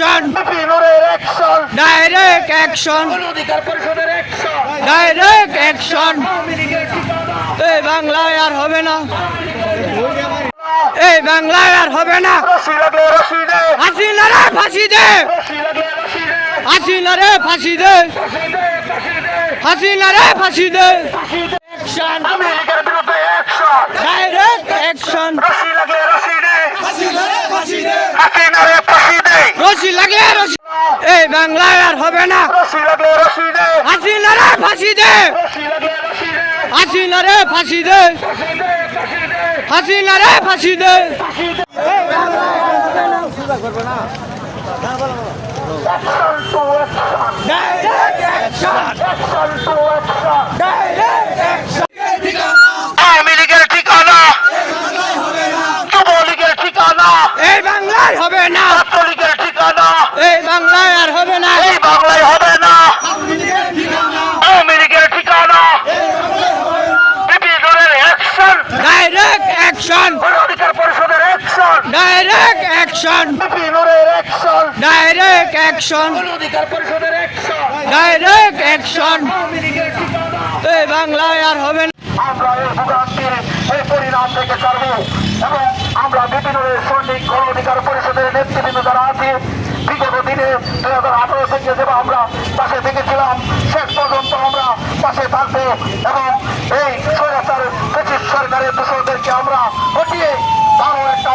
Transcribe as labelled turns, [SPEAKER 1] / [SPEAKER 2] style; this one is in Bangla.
[SPEAKER 1] Action direct action direct action এই বাংলায় আর হবে না। এই বাংলায় আর হবে না। হাসিনা রে ফাঁসি দে। হাসিনা রে ফাঁসি দে। হাসিনা রে ফাঁসি দে। অ্যাকশন
[SPEAKER 2] আওয়ামী বিরুদ্ধে অ্যাকশন
[SPEAKER 1] ডাইরেক্ট অ্যাকশন
[SPEAKER 2] রশি লাগলে রশি দে।
[SPEAKER 1] হাসিনারে ফাঁসি দে।
[SPEAKER 2] ফাঁসি দে
[SPEAKER 1] রশি লাগলে রশি এই বাংলায় আর হবে না
[SPEAKER 2] রশি লাগলে রশি দে
[SPEAKER 1] হাসিনা রে ফাঁসি দে। হাসিনা রে ফাঁসি দে। হাসিনা রে ফাঁসি দে।
[SPEAKER 2] আওয়ামী লীগের ঠিকানা। যুবলীগের ঠিকানা।
[SPEAKER 1] এই বাংলায় হবে না
[SPEAKER 2] ছাত্রলীগের ঠিকানা
[SPEAKER 1] এই বাংলায় আর হবে না
[SPEAKER 2] এই বাংলায় হবে না আওয়ামী লীগের ঠিকানা বিপিনুরের অ্যাকশন
[SPEAKER 1] ডাইরেক্ট অ্যাকশন
[SPEAKER 2] অধিকার পরিষদের অ্যাকশন
[SPEAKER 1] ডাইরেক্ট অ্যাকশন
[SPEAKER 2] বিপিনুরের অ্যাকশন
[SPEAKER 1] ডাইরেক্ট অ্যাকশন
[SPEAKER 2] অধিকার পরিষদের অ্যাকশন
[SPEAKER 1] ডাইরেক্ট অ্যাকশন এই বাংলায় আর হবে না।
[SPEAKER 2] আমরা এই ভোগান্তির এই পরিণাম থেকে ছাড়ব এবং আমরা বিপিনের সৈনিক গণ অধিকার পরিষদের নেতৃবৃন্দ যারা আছে বিগত দিনে দুই হাজার আঠারো থেকে যেভাবে আমরা পাশে থেকেছিলাম শেষ পর্যন্ত আমরা পাশে থাকব। পঁচিশ আমরা হটিয়ে তারও একটা